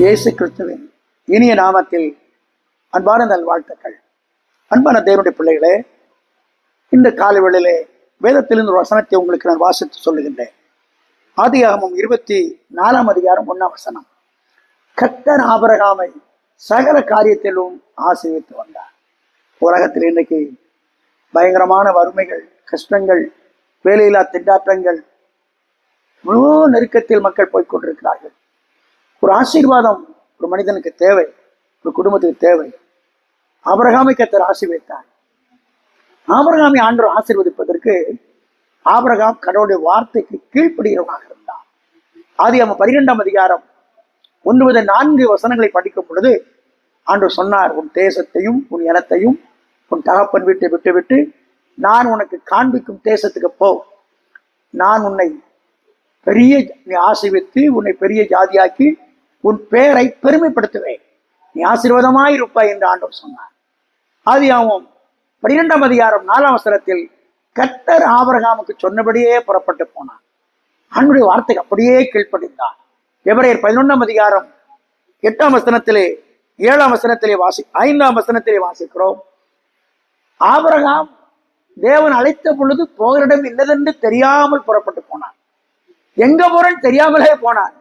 இயேசு கிறிஸ்துவின் இனிய நாமத்தில் அன்பான நல்வாழ்த்துக்கள். அன்பான தேவனுடைய பிள்ளைகளே இந்த காலவெளியிலே வேதத்திலிருந்து ஒரு வசனத்தை உங்களுக்கு நான் வாசித்து சொல்லுகின்றேன். ஆதியாகமும் இருபத்தி நாலாம் அதிகாரம் ஒன்றாம் வசனம். கத்தர் ஆபரகாமை சகல காரியத்திலும் ஆசிரியத்து வந்தார். உலகத்தில் இன்னைக்கு பயங்கரமான வறுமைகள் கஷ்டங்கள் வேலையில்லா திண்டாட்டங்கள் முழு நெருக்கத்தில் மக்கள் போய்கொண்டிருக்கிறார்கள் ஒரு ஆசீர்வாதம் ஒரு மனிதனுக்கு தேவை ஒரு குடும்பத்துக்கு தேவை. ஆபரகாமை கத்தர் ஆசீர்வதித்தார். ஆபரகாமை ஆண்டவர் ஆசீர்வதிப்பதற்கு ஆபரகாம் கடவுளுடைய வார்த்தைக்கு கீழ்ப்படுகிறவனாக இருந்தார். ஆதி அவன் பன்னிரெண்டாம் அதிகாரம் ஒன்று முதல் நான்கு வசனங்களை படிக்கும் பொழுது ஆண்டு சொன்னார் உன் தேசத்தையும் உன் இனத்தையும் உன் தகப்பன் வீட்டை விட்டு நான் உனக்கு காண்பிக்கும் தேசத்துக்கு போ. நான் உன்னை பெரிய நீ ஆசீர்வித்து உன்னை பெரிய ஜாதியாக்கி உன் பேரை பெருமைப்படுத்துவேன். நீ ஆசீர்வாதமாய் இருப்பாய் என்று ஆண்டவர் சொன்னார். ஆதியாவும் பன்னிரெண்டாம் அதிகாரம் நாலாம் அவசரத்தில் கத்தர் ஆபரகாமுக்கு சொன்னபடியே புறப்பட்டு போனான் அன்புடைய வார்த்தைக்கு அப்படியே கீழ்ப்படிந்தான் எவரையர் பதினொன்றாம் அதிகாரம் எட்டாம் வசனத்திலே ஏழாம் வசனத்திலே வாசி ஐந்தாம் வசனத்திலே வாசிக்கிறோம். ஆபரகாம் தேவன் அழைத்த பொழுது போகிற இடம் இல்லதென்று தெரியாமல் புறப்பட்டு போனான் எங்க போறன்னு தெரியாமலே போனான்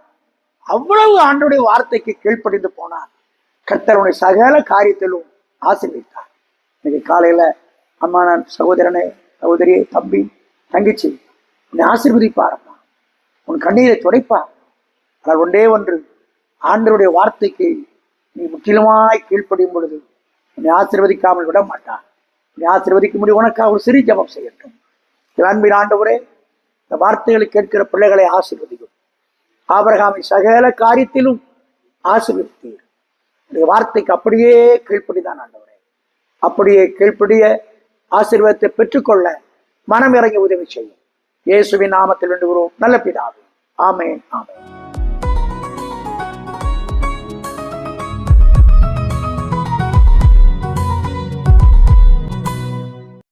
அவ்வளவு ஆண்டுடைய வார்த்தைக்கு கீழ்ப்படிந்து போனார். கர்த்தருடைய சகல காரியத்திலும் ஆசீர்வித்தார் இன்னைக்கு காலையில அம்மா நான் சகோதரனே சகோதரியே தம்பி தங்கச்சி உன்னை ஆசீர்வதிப்பாரம்மா உன் கண்ணீரை துடைப்பார். ஆனால் ஒன்றே ஒன்று ஆண்டருடைய வார்த்தைக்கு நீ முற்றிலுமாய் கீழ்ப்படியும் பொழுது உன்னை ஆசீர்வதிக்காமல் விட மாட்டான் நீ ஆசீர்வதிக்க முடியும் உனக்காக ஒரு சிறு ஜபம் செய்யட்டும். அன்பின் ஆண்டவரே இந்த வார்த்தைகளை கேட்கிற பிள்ளைகளை ஆசீர்வதிக்கும் ஆபரகாமை சகல காரியத்திலும் ஆசீர்வதித்தீர். இந்த வார்த்தைக்கு அப்படியே கீழ்ப்படிதான் ஆண்டவரே. அப்படியே கீழ்ப்படிய ஆசீர்வாதத்தை பெற்றுக்கொள்ள மனம் இறங்கி உதவி செய்யும். இயேசுவின் நாமத்தில் வேண்டுகிறோம். நல்ல பிதாவே. ஆமேன் ஆமேன்.